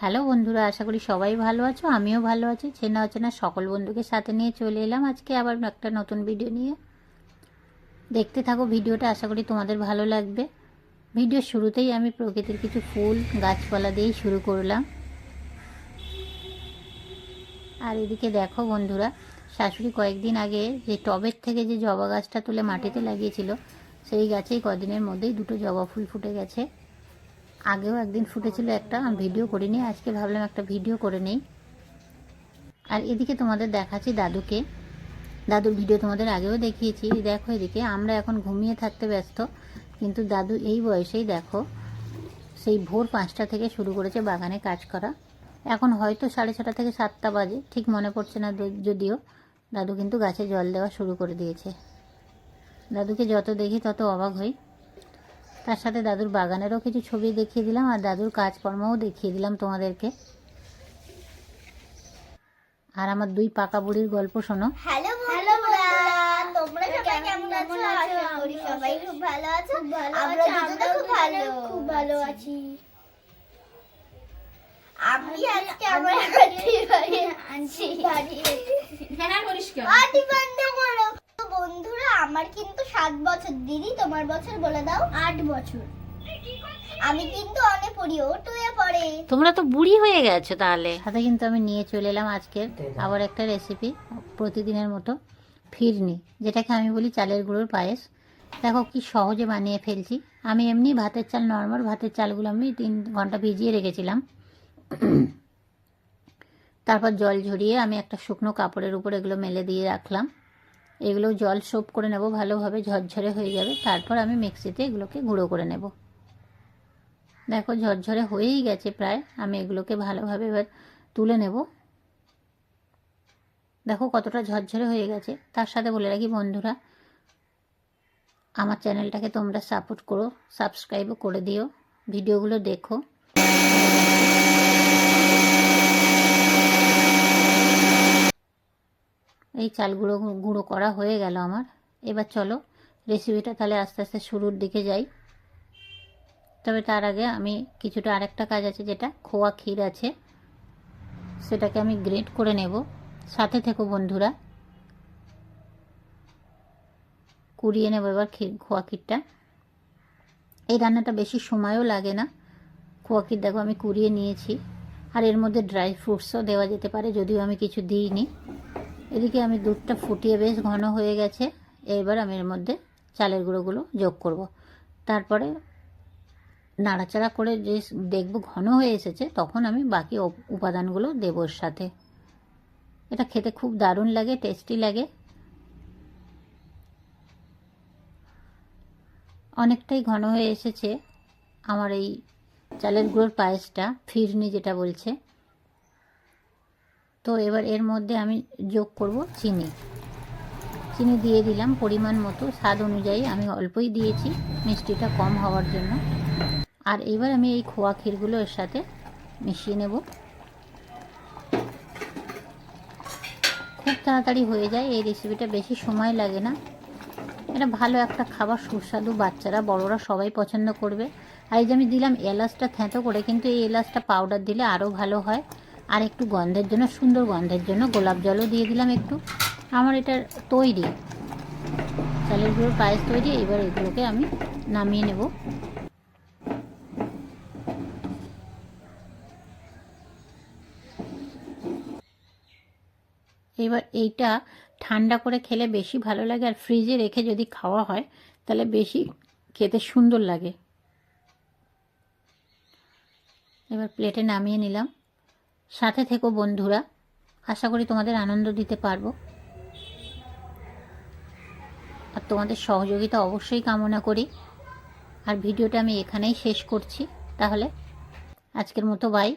Hello বন্ধুরা, আশা করি সবাই ভালো আছো, আমিও ভালো আছি। চেনা অচেনা সকল বন্ধুকে সাথে নিয়ে চলে এলাম আজকে আবার একটা নতুন ভিডিও নিয়ে। দেখতে থাকো ভিডিওটা, আশা করি তোমাদের ভালো লাগবে। ভিডিওর শুরুতেই আমি প্রকৃতির কিছু ফুল, গাছপালা দিয়েই শুরু করলাম। আর এদিকে দেখো বন্ধুরা, শাশুড়ি কয়েকদিন আগে যে টবের থেকে যে জবা গাছটা তুলে মাটিতে লাগিয়েছিল, সেই গাছেই কদিনের মধ্যেই দুটো জবা ফুল ফুটে গেছে। আগেও একদিন ফুটেছিল একটা ভিডিও করিনি, আজকে ভাবলাম একটা ভিডিও করে নেই। আর এদিকে তোমাদের দেখাচ্ছি দাদুকে। দাদুর ভিডিও তোমাদের আগেও দেখিয়েছি। দেখো এদিকে, আমরা এখন ঘুমিয়ে থাকতে ব্যস্ত, কিন্তু দাদু এই বয়সেই দেখো, সেই ভোর পাঁচটা থেকে শুরু করেছে বাগানে কাজ করা। এখন হয়তো সাড়ে ছটা থেকে সাতটা বাজে, ঠিক মনে পড়ছে না যদিও। দাদু কিন্তু গাছে জল দেওয়া শুরু করে দিয়েছে। দাদুকে যত দেখি তত অবাক হই। তার সাথে দাদুর বাগানেরও কিছু ছবি দেখিয়ে দিলাম আর দাদুর কাজকর্মও দেখিয়ে দিলাম তোমাদেরকে। আর আমার দুই পাকা বুড়ির গল্প শোনো। হ্যালো হ্যালো তোমরা সবাই কেমন আছো? আশা করি সবাই খুব ভালো আছো। আমরা দুজনে খুব ভালো খুব ভালো আছি। আমি আজকে আমার আন্টি বাড়ি আনছি বাড়ি হ্যাঁ করিস কেন? আন্টি বন্ধ করো তো বন্ধুরা আমার কিন্তু সাত বছর। দিদি তোমার বছর বলে দাও আট বছর। আমি কিন্তু অনেক পড়ি ও টুয়ে পড়ে তোমরা তো বুড়ি হয়ে গেছো তাহলে। সাথে কিন্তু আমি নিয়ে চলে এলাম আজকের আবার একটা রেসিপি প্রতিদিনের মতো ফিরনি যেটাকে আমি বলি চালের গুঁড়োর পায়েস। দেখো কি সহজে বানিয়ে ফেলছি। আমি এমনি ভাতের চাল নর্মাল ভাতের চালগুলো আমি তিন ঘণ্টা ভিজিয়ে রেখেছিলাম। তারপর জল ঝরিয়ে আমি একটা শুকনো কাপড়ের উপর এগুলো মেলে দিয়ে রাখলাম। এগুলো জল সোপ করে নেব, ভালোভাবে ঝরঝরে হয়ে যাবে। তারপর আমি মিক্সিতে এগুলোকে গুঁড়ো করে নেব। দেখো, ঝরঝরে হয়েই গেছে প্রায়। আমি এগুলোকে ভালোভাবে এবার তুলে নেব। দেখো, কতটা ঝরঝরে হয়ে গেছে। তার সাথে বলে রাখি, বন্ধুরা, আমার চ্যানেলটাকে তোমরা সাপোর্ট করো, সাবস্ক্রাইবও করে দিও, ভিডিওগুলো দেখো। এই চালগুলো গুঁড়ো গুঁড়ো করা হয়ে গেল আমার। এবার চলো রেসিপিটা তাহলে আস্তে আস্তে শুরুর দিকে যাই। তবে তার আগে আমি কিছুটা আরেকটা কাজ আছে, যেটা খোয়া ক্ষীর আছে। সেটাকে আমি গ্রেট করে নেব। সাথে থেকো বন্ধুরা। কুড়িয়ে নেব এবার ক্ষীর, খোয়া ক্ষীরটা। এই রান্নাটা বেশি সময়ও লাগে না। খোয়া ক্ষীর দেখো আমি কুড়িয়ে নিয়েছি। আর এর মধ্যে ড্রাই ফ্রুটসও দেওয়া যেতে পারে, যদিও আমি কিছু দিইনি। এদিকে আমি দুধটা ফুটিয়ে বেশ ঘন হয়ে গেছে। এবার আমি এর মধ্যে চালের গুঁড়োগুলো যোগ করব। তারপরে নাড়াচাড়া করে যে দেখব ঘন হয়ে এসেছে, তখন আমি বাকি উপ- উপাদানগুলো দেবো এর সাথে। এটা খেতে খুব দারুণ লাগে টেস্টি লাগে। অনেকটাই ঘন হয়ে এসেছে। আমার এই চালের গুঁড়োর পায়েসটা ফিরনি যেটা বলছে তো এবার এর মধ্যে আমি যোগ করব চিনি। চিনি দিয়ে দিলাম পরিমাণ মতো, স্বাদ অনুযায়ী আমি অল্পই দিয়েছি, মিষ্টিটা কম হওয়ার জন্য। আর এবার আমি এই খোয়া ক্ষীরগুলো এর সাথে মিশিয়ে নেব। খুব তাড়াতাড়ি হয়ে যায়, এই রেসিপিটা বেশি সময় লাগে না। এটা ভালো একটা খাবার, সুস্বাদু, বাচ্চারা, বড়রা সবাই পছন্দ করবে। আর এই যে আমি দিলাম এলাচটা থেঁতো করে, কিন্তু এই এলাচটা পাউডার দিলে আরও ভালো হয়। আর একটু গন্ধের জন্য, সুন্দর গন্ধের জন্য গোলাপ জলও দিয়ে দিলাম একটু। আমার এটা তৈরি, চালের গুঁড়োর পায়েস তৈরি, এবার এগুলোকে আমি নামিয়ে নেব। এবার এইটা ঠান্ডা করে খেলে বেশি ভালো লাগে, আর ফ্রিজে রেখে যদি খাওয়া হয়, তাহলে বেশি খেতে সুন্দর লাগে। এবার প্লেটে নামিয়ে নিলাম। সাথে থেকো বন্ধুরা। আশা করি তোমাদের আনন্দ দিতে পারব। আর তোমাদের সহযোগিতা অবশ্যই কামনা করি। আর ভিডিওটা আমি এখানেই শেষ করছি। তাহলে আজকের মতো বাই